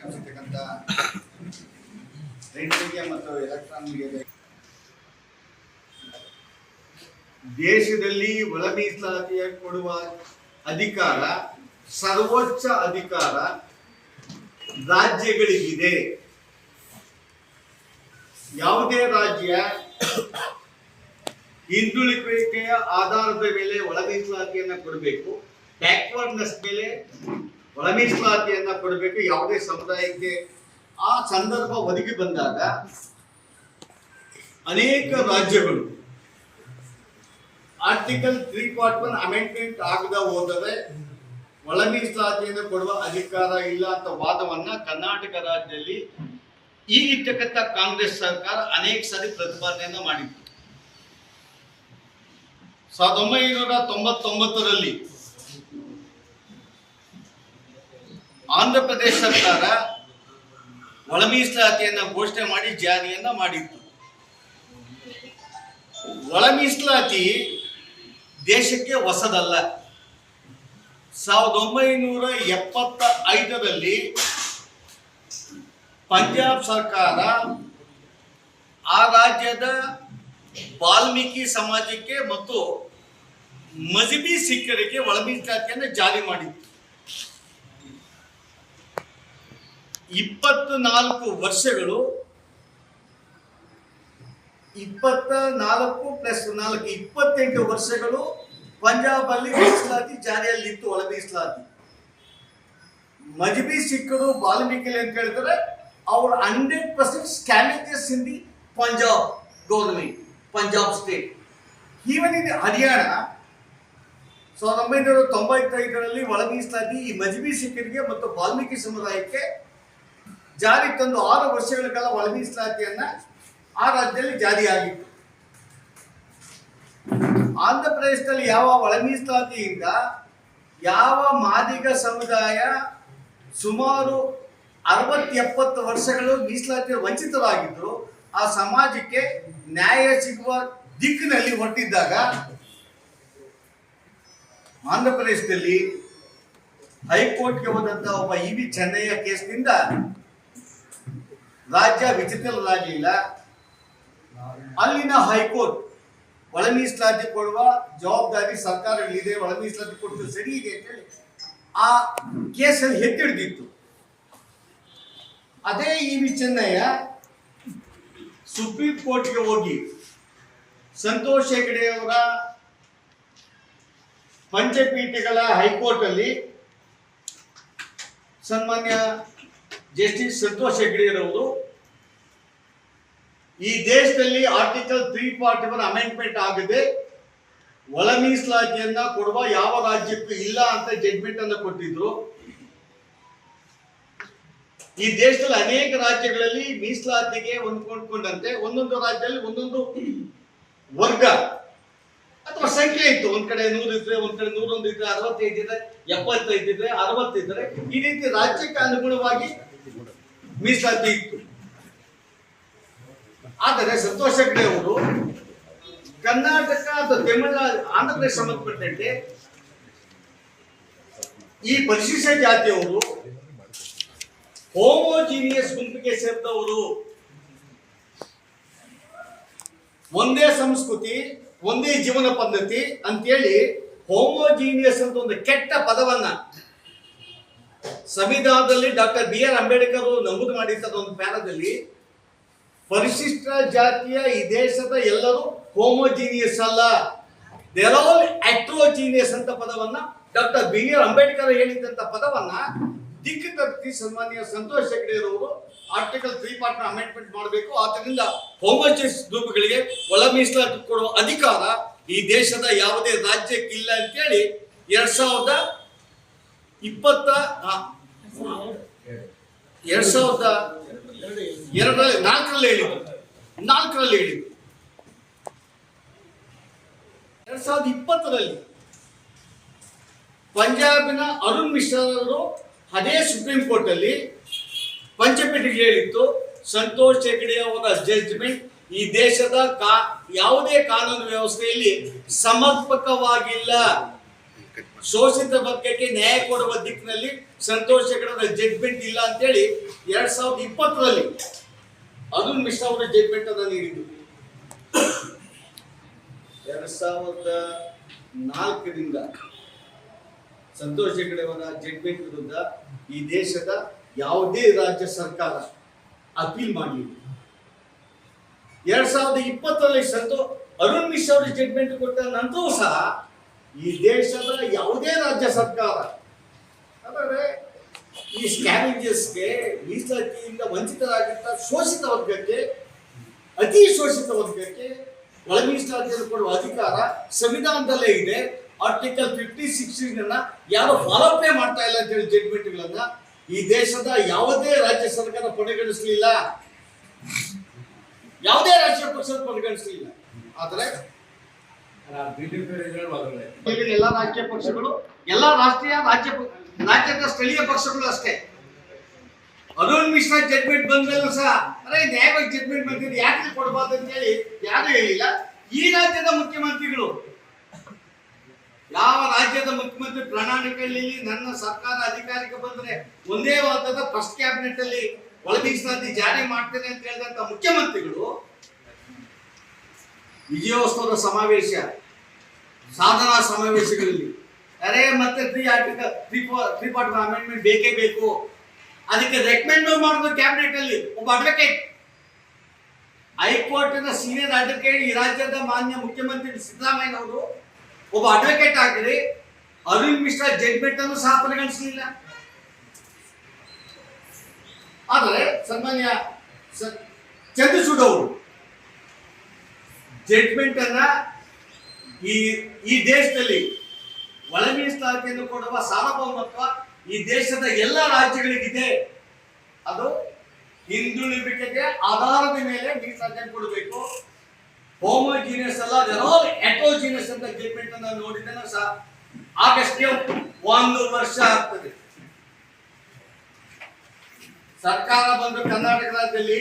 ಆಗಮಿಸಿರ್ತಕ್ಕಂಥ ರೈತರಿಗೆ ಮತ್ತು ಎಲೆಕ್ಟ್ರಾನಿಕ್ ಮೀಡಿಯಾದ ದೇಶದಲ್ಲಿ ಒಳ ಮೀಸಲಾತಿಯ ಕೊಡುವ ಅಧಿಕಾರ, ಸರ್ವೋಚ್ಚ ಅಧಿಕಾರ ರಾಜ್ಯಗಳಿಗಿದೆ. ಯಾವುದೇ ರಾಜ್ಯ ಹಿಂದುಳಿಕೆಯ ಆಧಾರದ ಮೇಲೆ ಒಳ ಮೀಸಲಾತಿಯನ್ನು ಕೊಡಬೇಕು. ಬ್ಯಾಕ್ವರ್ಡ್ನೆಸ್ ಮೇಲೆ ಒಳ ಮೀಸಲಾತಿಯನ್ನ ಕೊಡಬೇಕು, ಯಾವುದೇ ಸಮುದಾಯಕ್ಕೆ ಆ ಸಂದರ್ಭ ಒದಗಿ ಬಂದಾಗ ಅನೇಕ ರಾಜ್ಯಗಳು article three forty one amendment ಆಗದ ಹೋದರೆ ಒಳ ಮೀಸಲಾತಿಯನ್ನು ಕೊಡುವ ಅಧಿಕಾರ ಇಲ್ಲ ಅಂತ ವಾದವನ್ನ ಕರ್ನಾಟಕ ರಾಜ್ಯದಲ್ಲಿ ಈಗಿರ್ತಕ್ಕಂಥ ಕಾಂಗ್ರೆಸ್ ಸರ್ಕಾರ ಅನೇಕ ಸಾರಿ ಪ್ರತಿಪಾದನೆಯನ್ನ ಮಾಡಿತ್ತು. ಸಾವಿರದ ಒಂಬೈನೂರ ತೊಂಬತ್ತೊಂಬತ್ತರಲ್ಲಿ ಆಂಧ್ರ ಪ್ರದೇಶ ಸರ್ಕಾರ ಒಳ ಮೀಸಲಾತಿಯನ್ನ ಘೋಷಣೆ ಮಾಡಿ ಜಾರಿಯನ್ನ ಮಾಡಿತ್ತು. ಒಳ ಮೀಸಲಾತಿ ದೇಶಕ್ಕೆ ಹೊಸದಲ್ಲ. ಸಾವಿರದ ಒಂಬೈನೂರ ಎಪ್ಪತ್ತ ಐದರಲ್ಲಿ ಪಂಜಾಬ್ ಸರ್ಕಾರ ಆ ರಾಜ್ಯದ ವಾಲ್ಮೀಕಿ ಸಮಾಜಕ್ಕೆ ಮತ್ತು ಮಜಿಬಿ ಸಿಖ್ಖರಿಗೆ ಒಳ ಮೀಸಲಾತಿಯನ್ನು ಜಾರಿ ಮಾಡಿತ್ತು. ಇಪ್ಪತ್ತು ನಾಲ್ಕು ವರ್ಷಗಳು ಇಪ್ಪತ್ತ ನಾಲ್ಕು ಪ್ಲಸ್ ನಾಲ್ಕು, ಇಪ್ಪತ್ತೆಂಟು ವರ್ಷಗಳು ಪಂಜಾಬ್ ಅಲ್ಲಿ ಮೀಸಲಾತಿ ಜಾರಿಯಲ್ಲಿತ್ತು ಒಳ ಮೀಸಲಾತಿ. ಮಜಬಿ ಸಿಕ್ಕರು ವಾಲ್ಮೀಕಿ ಅಂತ ಹೇಳ್ತಾರೆ, ಅವ್ರ hundred percent ಸ್ಕ್ಯಾಮೇಜಸ್ in the Punjab government Punjab state even in Haryana, ಸಾವಿರದ ಒಂಬೈನೂರ ತೊಂಬತ್ತೈದರಲ್ಲಿ ಒಳ ಮೀಸಲಾತಿ ಈ ಮಜಬಿ ಸಿಕ್ಕರಿಗೆ ಮತ್ತು ವಾಲ್ಮೀಕಿ ಸಮುದಾಯಕ್ಕೆ ಜಾರಿ ತಂದು ಆರು ವರ್ಷಗಳ ಕಾಲ ಒಳ ಮೀಸಲಾತಿಯನ್ನ ಆ ರಾಜ್ಯದಲ್ಲಿ ಜಾರಿಯಾಗಿತ್ತು. ಆಂಧ್ರ ಪ್ರದೇಶದಲ್ಲಿ ಯಾವ ಒಳ ಮೀಸಲಾತಿಯಿಂದ ಯಾವ ಮಾದಿಗ ಸಮುದಾಯ ಸುಮಾರು ಅರವತ್ತು ಎಪ್ಪತ್ತು ವರ್ಷಗಳು ಮೀಸಲಾತಿ ವಂಚಿತರಾಗಿದ್ದರು ಆ ಸಮಾಜಕ್ಕೆ ನ್ಯಾಯ ಸಿಗುವ ದಿಕ್ಕಿನಲ್ಲಿ ಹೊರಟಿದ್ದಾಗ ಆಂಧ್ರ ಪ್ರದೇಶದಲ್ಲಿ ಹೈಕೋರ್ಟ್ಗೆ ಹೋದಂಥ ಒಬ್ಬ ಇ ವಿ ಚೆನ್ನಯ್ಯ ಕೇಸ್ನಿಂದ ರಾಜ್ಯ ವಿಚಿತ್ರರಾಗಲಿಲ್ಲ ಅಲ್ಲಿನ ಹೈಕೋರ್ಟ್ ಒಳ ಮೀಸಲಾತಿ ಕೊಡುವ ಜವಾಬ್ದಾರಿ ಸರ್ಕಾರಗಳಿದೆ ಒಳ ಮೀಸಲಾತಿ ಕೊಟ್ಟು ಸರಿ ಇದೆ ಅಂತೇಳಿ ಆ ಕೇಸಲ್ಲಿ ಎತ್ತಿಡ್ದಿತ್ತು ಅದೇ ಈ ವಿ ಚೆನ್ನಯ್ಯ ಸುಪ್ರೀಂ ಕೋರ್ಟ್ಗೆ ಹೋಗಿ ಸಂತೋಷ್ ಹೆಗಡೆ ಅವರ ಪಂಚಪೀಠಗಳ ಹೈಕೋರ್ಟ್ ಅಲ್ಲಿ ಸನ್ಮಾನ್ಯ ಜಸ್ಟಿಸ್ ಸಂತೋಷ್ ಹೆಗ್ಡೆಯವರು ಈ ದೇಶದಲ್ಲಿ article three forty one amendment ಆಗಿದೆ. ಒಳ ಮೀಸಲಾತಿಯನ್ನ ಕೊಡುವ ಯಾವ ರಾಜ್ಯಕ್ಕೂ ಇಲ್ಲ ಅಂತ ಜಡ್ಮೆಂಟ್ ಅನ್ನ ಕೊಟ್ಟಿದ್ರು. ಈ ದೇಶದಲ್ಲಿ ಅನೇಕ ರಾಜ್ಯಗಳಲ್ಲಿ ಮೀಸಲಾತಿಗೆ ಹೊಂದ್ಕೊಂಡ್ಕೊಂಡಂತೆ ಒಂದೊಂದು ರಾಜ್ಯದಲ್ಲಿ ಒಂದೊಂದು ವರ್ಗ ಅಥವಾ ಸಂಖ್ಯೆ ಇತ್ತು. ಒಂದ್ ಕಡೆ ನೂರು ಇದ್ರೆ ಒಂದ್ ಕಡೆ ನೂರೊಂದು ಇದ್ರೆ ಅರವತ್ತೈದು ಇದ್ರೆ ಎಪ್ಪತ್ತೈದು ಇದ್ರೆ ಅರವತ್ತಿದ್ರೆ ಈ ರೀತಿ ರಾಜ್ಯಕ್ಕೆ ಅನುಗುಣವಾಗಿ ಮೀಸಲಾತಿ ಇತ್ತು ಆದರೆ ಸಂತೋಷ್ ಹೆಗ್ಡೆ ಅವರು ಕರ್ನಾಟಕ ಅಥವಾ ತಮಿಳುನಾಡು, ಆಂಧ್ರ ಪ್ರದೇಶ ಸಂಬಂಧಪಟ್ಟಂತೆ ಈ ಪರಿಶಿಷ್ಟ ಜಾತಿಯವರು ಹೋಮೋಜಿನಿಯಸ್ ಗುಂಪಿಗೆ ಸೇರಿದವರು. ಒಂದೇ ಸಂಸ್ಕೃತಿ, ಒಂದೇ ಜೀವನ ಪದ್ಧತಿ ಅಂತೇಳಿ ಹೋಮೋಜಿನಿಯಸ್ ಅಂತ ಒಂದು ಕೆಟ್ಟ ಪದವನ್ನ ಸಂವಿಧಾನದಲ್ಲಿ ಡಾಕ್ಟರ್ ಬಿ ಆರ್ ಅಂಬೇಡ್ಕರ್ ಅವರು ನಮೂದು ಮಾಡಿದ ಒಂದು ಪ್ಯಾರದಲ್ಲಿ ಪರಿಶಿಷ್ಟ ಜಾತಿಯ ಈ ದೇಶದ ಎಲ್ಲರೂ ಹೋಮೋಜೀನಿಯಸ್ ಅಲ್ಲ. ದೇರ್ ಆಲ್ ಅಂತ ಪದವನ್ನ ಡಾಕ್ಟರ್ ಬಿ ಆರ್ ಅಂಬೇಡ್ಕರ್ ಹೇಳಿದಂತ ಪದವನ್ನ ದಿಕ್ಕ ತಪ್ಪಿ ಸನ್ಮಾನ್ಯ ಸಂತೋಷ್ ಹೆಗ್ಡೆಯರವರು ಆರ್ಟಿಕಲ್ ತ್ರೀ ಪಾರ್ಟ್ ಅಮೆಂಡ್ಮೆಂಟ್ ಮಾಡಬೇಕು. ಆದ್ದರಿಂದ ಹೋಮೋಜಿನಿಯಸ್ ಗ್ರೂಪ್ಗಳಿಗೆ ಒಳ ಮೀಸಲಾತಿ ಕೊಡುವ ಅಧಿಕಾರ ಈ ದೇಶದ ಯಾವುದೇ ರಾಜ್ಯಕ್ಕಿಲ್ಲ ಅಂತೇಳಿ ಎರಡ್ ಸಾವಿರದ ಇಪ್ಪತ್ತ ಎರಡ್ ಸಾವಿರದ ಎರಡರಲ್ಲಿ ನಾಲ್ಕರಲ್ಲಿ ಹೇಳಿದ್ರು ನಾಲ್ಕರಲ್ಲಿ ಹೇಳಿದ್ರು ಎರಡ್ ಸಾವಿರದ ಇಪ್ಪತ್ತರಲ್ಲಿ ಪಂಜಾಬಿನ ಅರುಣ್ ಮಿಶ್ರಾ ಅವರು ಅದೇ ಸುಪ್ರೀಂ ಕೋರ್ಟ್ ಅಲ್ಲಿ ಪಂಚಪೀಠಿಗೆ ಹೇಳಿತ್ತು, ಸಂತೋಷ್ ಹೆಗಡೆ ಅವರ ಜಜ್ಮೆಂಟ್ ಈ ದೇಶದ ಕಾ, ಯಾವುದೇ ಕಾನೂನು ವ್ಯವಸ್ಥೆಯಲ್ಲಿ ಸಮರ್ಪಕವಾಗಿಲ್ಲ. ಶೋಷಿತ ವರ್ಗಕ್ಕೆ ನ್ಯಾಯ ಕೊಡುವ ದಿಕ್ಕಿನಲ್ಲಿ ಸಂತೋಷ್ ಜಡ್ಜ್ಮೆಂಟ್ ಇಲ್ಲ ಅಂತೇಳಿ ಎರಡ್ ಸಾವಿರದ ಇಪ್ಪತ್ತರಲ್ಲಿ ಅರುಣ್ ಮಿಶ್ರಾ ಅವರ ಜಡ್ಜ್ಮೆಂಟ್ ಅನ್ನು ನೀಡಿದ್ದು ಎರಡ್ ಸಾವಿರದ ನಾಲ್ಕರಿಂದ ಸಂತೋಷ್ ಹೆಗಡೆ ಅವರ ಜಡ್ಮೆಂಟ್ ವಿರುದ್ಧ ಈ ದೇಶದ ಯಾವುದೇ ರಾಜ್ಯ ಸರ್ಕಾರ ಅಪೀಲ್ ಮಾಡಲಿಲ್ಲ. ಎರಡ್ ಸಾವಿರದ ಇಪ್ಪತ್ತರಲ್ಲಿ ಸಂತೋ ಅರುಣ್ ಮಿಶ್ರಾ ಅವರ ಜಡ್ಜ್ಮೆಂಟ್ ಕೊಟ್ಟ ನಂತರವೂ ಸಹ ಈ ದೇಶದ ಯಾವುದೇ ರಾಜ್ಯ ಸರ್ಕಾರ ಅಂದರೆ ಈ ಸ್ಕ್ಯಾವೇಂಜರ್ಸ್ಗೆ ಮೀಸಲಾತಿಯಿಂದ ವಂಚಿತರಾಗಿದ್ದ ಶೋಷಿತ ವರ್ಗಕ್ಕೆ, ಅತಿ ಶೋಷಿತ ವರ್ಗಕ್ಕೆ ಒಳ ಮೀಸಲಾತಿಯನ್ನು ಕೊಡುವ ಅಧಿಕಾರ ಸಂವಿಧಾನದಲ್ಲೇ ಇದೆ. ಆರ್ಟಿಕಲ್ ಫಿಫ್ಟಿ ಸಿಕ್ಸ್ಟೀನ್ ಯಾರು ಫಾಲೋಪೇ ಮಾಡ್ತಾ ಇಲ್ಲ ಅಂತ ಹೇಳಿ ಜಡ್ಮೆಂಟ್ಗಳನ್ನ ಈ ದೇಶದ ಯಾವುದೇ ರಾಜ್ಯ ಸರ್ಕಾರ ಪರಿಗಣಿಸಲಿಲ್ಲ ಯಾವುದೇ ರಾಜ್ಯ ಪಕ್ಷ ಪರಿಗಣಿಸಲಿಲ್ಲ ಆದರೆ ಎಲ್ಲ ರಾಜ್ಯ ಪಕ್ಷಗಳು, ಎಲ್ಲ ರಾಷ್ಟ್ರೀಯ ರಾಜ್ಯ ರಾಜ್ಯದ ಸ್ಥಳೀಯ ಪಕ್ಷಗಳು ಅಷ್ಟೇ. ಅರುಣ್ ಮಿಶ್ರಾ ಜಡ್ಮೆಂಟ್ ಬಂದ್ಮೇಲೂ ಸಹ, ಅರೆ ನ್ಯಾಯವಾಗಿ ಜಡ್ಮೆಂಟ್ ಬಂದಿದ್ದು ಯಾಕೆ ಕೊಡಬಾರ್ದು ಅಂತ ಹೇಳಿ ಯಾರು ಹೇಳಿಲ್ಲ. ಈ ರಾಜ್ಯದ ಮುಖ್ಯಮಂತ್ರಿಗಳು. ಯಾವ ರಾಜ್ಯದ ಮುಖ್ಯಮಂತ್ರಿ ಪ್ರಣಾಳಿಕೆಯಲ್ಲಿ ನನ್ನ ಸರ್ಕಾರ ಅಧಿಕಾರಕ್ಕೆ ಬಂದ್ರೆ ಒಂದೇ ವಾರದ ಫಸ್ಟ್ ಕ್ಯಾಬಿನೆಟ್ ಅಲ್ಲಿ ಒಳ ಮೀಸಲಾತಿ ಜಾರಿ ಮಾಡ್ತೇನೆ ಅಂತ ಹೇಳಿದಂತ ಮುಖ್ಯಮಂತ್ರಿಗಳು, ವಿಜಯೋತ್ಸವದ ಸಮಾವೇಶ. ಸಾಧನಾ ಸಮಾವೇಶಗಳಲ್ಲಿ. ಅರೆ, ಮತ್ತೆ three article three three part amendment ಬೇಕೇ ಬೇಕು. ಅದಕ್ಕೆ ರೆಕಮೆಂಡ್ ಮಾಡಿದ್ರು ಕ್ಯಾಬಿನೆಟ್ ಅಲ್ಲಿ. ಒಬ್ಬ ಅಡ್ವೊಕೇಟ್ ಹೈಕೋರ್ಟ್ನ ಸೀನಿಯರ್ ಅಡ್ವೊಕೇಟ್ ಈ ರಾಜ್ಯದ ಮಾನ್ಯ ಮುಖ್ಯಮಂತ್ರಿ ಸಿದ್ದರಾಮಯ್ಯ ಅವರು ಒಬ್ಬ ಅಡ್ವೊಕೇಟ್ ಆಗಿರಿ ಅರುಣ್ ಮಿಶ್ರಾ ಜಡ್ಮೆಂಟ್ ಅನ್ನು ಸಹ ಪರಿಗಣಿಸಲಿಲ್ಲ. ಆದರೆ ಸನ್ಮಾನ್ಯ ಚಂದ್ರಚೂಡ್ ಅವರು ಜಡ್ಮೆಂಟ್ ಅನ್ನ ಈ ಈ ದೇಶದಲ್ಲಿ ಒಳ ಮೀಸಲಾತಿಯನ್ನು ಕೊಡುವ ಸಾರ್ವಭೌಮತ್ವ ಈ ದೇಶದ ಎಲ್ಲ ರಾಜ್ಯಗಳಿಗಿದೆ. ಅದು ಹಿಂದುಳಿಬಿಕೆಗೆ ಆಧಾರದ ಮೇಲೆ ಮೀಸಲಾತಿಯನ್ನು ಕೊಡಬೇಕು. ಹೋಮೋಜಿನಿಯಸ್ ಅಲ್ಲ ಆಲ್ ಎಟೋಜಿನಿಯಸ್ ಅಂತ ಜಡ್ಮೆಂಟ್ ಅನ್ನ ನೋಡಿದ್ರೆ ಸಹ ಆಗಸ್ಟ್ಗೆ ಒಂದು ವರ್ಷ ಆಗ್ತದೆ. ಸರ್ಕಾರ ಬಂದು ಕರ್ನಾಟಕ ರಾಜ್ಯದಲ್ಲಿ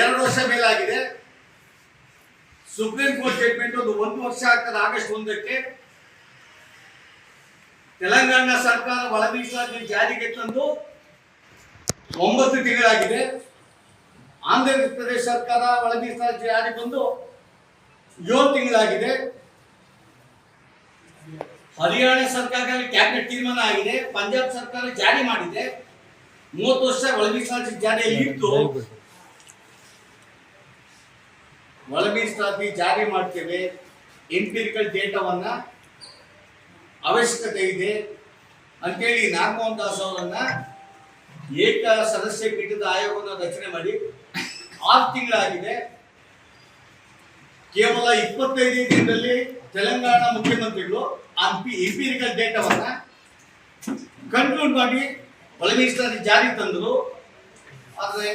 ಎರಡು ವರ್ಷ ಮೇಲಾಗಿದೆ. ಸುಪ್ರೀಂ ಕೋರ್ಟ್ ಸ್ಟೇಟ್ಮೆಂಟ್ ಒಂದು ಒಂದು ವರ್ಷ ಆಗ್ತದೆ ಆಗಸ್ಟ್ ಒಂದಕ್ಕೆ. ತೆಲಂಗಾಣ ಸರ್ಕಾರ ಒಳ ಮೀಸಲಾತಿ ಜಾರಿಗೆ ತಂದು ಒಂಬತ್ತು ತಿಂಗಳಾಗಿದೆ. ಆಂಧ್ರ ಪ್ರದೇಶ ಸರ್ಕಾರ ಒಳ ಮೀಸಲಾತಿ ಜಾರಿಗೆ ಬಂದು ಏಳು ತಿಂಗಳಾಗಿದೆ. ಹರಿಯಾಣ ಸರ್ಕಾರದಲ್ಲಿ ಕ್ಯಾಬಿನೆಟ್ ತೀರ್ಮಾನ ಆಗಿದೆ. ಪಂಜಾಬ್ ಸರ್ಕಾರ ಜಾರಿ ಮಾಡಿದೆ. ಮೂವತ್ತು ವರ್ಷ ಒಳ ಮೀಸಲಾತಿ ಜಾರಿಯಲ್ಲಿ ಇತ್ತು ಒಳ ಮೀಸಲಾತಿ ಜಾರಿ ಮಾಡ್ತೇವೆ. ಎಂಪಿರಿಕಲ್ ಡೇಟಾವನ್ನು ಅವಶ್ಯಕತೆ ಇದೆ. ಅಂತೇಳಿ ನಾಗಮೋಹನ್ ದಾಸ್ ಅವರನ್ನು ಏಕ ಸದಸ್ಯ ಪೀಠದ ಆಯೋಗವನ್ನು ರಚನೆ ಮಾಡಿ ಆರು ತಿಂಗಳಾಗಿದೆ. ಕೇವಲ ಇಪ್ಪತ್ತೈದನೇ ದಿನದಲ್ಲಿ ತೆಲಂಗಾಣ ಮುಖ್ಯಮಂತ್ರಿಗಳು ಎಂಪಿರಿಕಲ್ ಡೇಟಾವನ್ನ ಕನ್ಕ್ಲೂಡ್ ಮಾಡಿ ಒಳ ಮೀಸಲಾತಿ ಜಾರಿ ತಂದರು. ಆದರೆ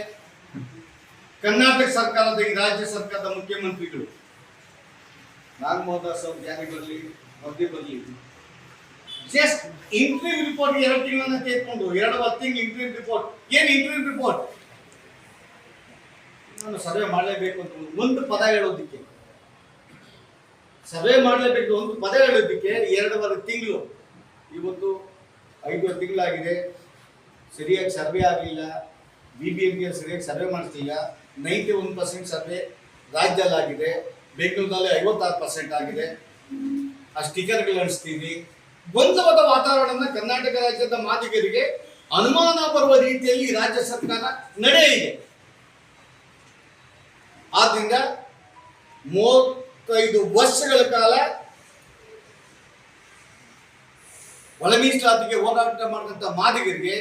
ಕರ್ನಾಟಕ ಸರ್ಕಾರದ ಈ ರಾಜ್ಯ ಸರ್ಕಾರದ ಮುಖ್ಯಮಂತ್ರಿಗಳು. ನಾಗಮೋಹನ್ ದಾಸ್ ಅವ್ರು ಬರಲಿ ಮಧ್ಯೆ ಬರಲಿ. ಜಸ್ಟ್ ಇಂಟ್ರೀಮ್ ರಿಪೋರ್ಟ್ ಎರಡು ತಿಂಗಳನ್ನ ತೆಗೆದುಕೊಂಡು, ಎರಡು ತಿಂಗಳು ಇಂಟ್ರೀಮ್ ರಿಪೋರ್ಟ್ ಏನು ಇಂಟ್ರೀಮ್ ರಿಪೋರ್ಟ್ ನಾನು ಸರ್ವೆ ಮಾಡಲೇಬೇಕು ಅಂತ ಒಂದು- ಒಂದು ಪದ ಹೇಳೋದಕ್ಕೆ. ಸರ್ವೆ ಮಾಡಲೇಬೇಕು ಒಂದು ಪದ ಹೇಳೋದಕ್ಕೆ ಎರಡೂವರೆ ತಿಂಗಳು. ಇವತ್ತು ಐದು ತಿಂಗಳಾಗಿದೆ. ಸರಿಯಾಗಿ ಸರ್ವೆ ಆಗಲಿಲ್ಲ. ಬಿ ಬಿ ಎಂ ಸರಿಯಾಗಿ ಸರ್ವೆ ಮಾಡಿಸ್ತಿಲ್ಲ ನೈಂಟಿ ಒನ್ ಪರ್ಸೆಂಟ್ ಸರ್ವೆ ರಾಜ್ಯದಲ್ಲಾಗಿದೆ. ಬೆಂಗಳೂರಿನಲ್ಲಿ ಐವತ್ತಾರು ಪರ್ಸೆಂಟ್ ಆಗಿದೆ. ಆ ಸ್ಟಿಕರ್ಗಳು ಅಂಟಿಸ್ತೀವಿ ಗೊಂದಲದ ವಾತಾವರಣ ಕರ್ನಾಟಕ ರಾಜ್ಯದ ಮಾದಿಗರಿಗೆ ಅನುಮಾನ ಬರುವ ರೀತಿಯಲ್ಲಿ ರಾಜ್ಯ ಸರ್ಕಾರ ನಡೆ ಇದೆ. ಆದ್ರಿಂದ ಮೂವತ್ತೈದು ವರ್ಷಗಳ ಕಾಲ ಒಳ ಮೀಸಲಾತಿಗೆ ಹೋರಾಟ ಮಾಡಿದಂಥ ಮಾದಿಗರಿಗೆ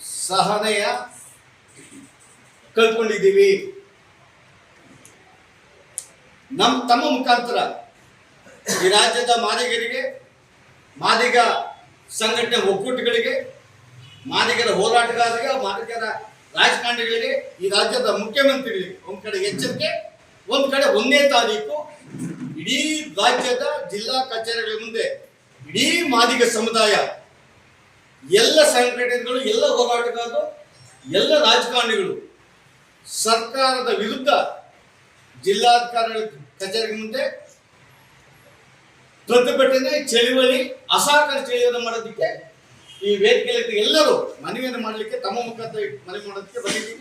ಸಹನೆಯ ಕಳ್ಕೊಂಡಿದ್ದೀವಿ ನಮ್ಮ ತಮ್ಮ ಮುಖಾಂತರ ಈ ರಾಜ್ಯದ ಮಾದಿಗರಿಗೆ, ಮಾದಿಗ ಸಂಘಟನೆ ಒಕ್ಕೂಟಗಳಿಗೆ, ಮಾದಿಗರ ಹೋರಾಟಗಾರರಿಗೆ, ಮಾದಿಗರ ರಾಜಕಾರಣಿಗಳಿಗೆ, ಈ ರಾಜ್ಯದ ಮುಖ್ಯಮಂತ್ರಿಗಳಿಗೆ ಒಂದು ಕಡೆ ಎಚ್ಚರಿಕೆ, ಒಂದು ಕಡೆ ಒಂದನೇ ತಾರೀಕು ಇಡೀ ರಾಜ್ಯದ ಜಿಲ್ಲಾ ಕಚೇರಿಗಳ ಮುಂದೆ ಇಡೀ ಮಾದಿಗ ಸಮುದಾಯ ಎಲ್ಲ ಸಂಘಟನೆಗಳು, ಎಲ್ಲ ಹೋರಾಟಗಾರರು, ಎಲ್ಲ ರಾಜಕಾರಣಿಗಳು ಸರ್ಕಾರದ ವಿರುದ್ಧ ಜಿಲ್ಲಾಧಿಕಾರಿಗಳ ಕಚೇರಿ ಮುಂದೆ ಪ್ರತಿಭಟನೆ, ಚಳುವಳಿ, ಅಸಹಕಾರ ಚಳುವಳಿ ಮಾಡೋದಕ್ಕೆ ಈ ವೇದಿಕೆಯಲ್ಲಿ ಎಲ್ಲರೂ ಮನವಿಯನ್ನು ಮಾಡಲಿಕ್ಕೆ, ತಮ್ಮ ಮುಖಾಂತರ ಮನವಿ ಮಾಡೋದಕ್ಕೆ ಬಂದಿದ್ದೀವಿ.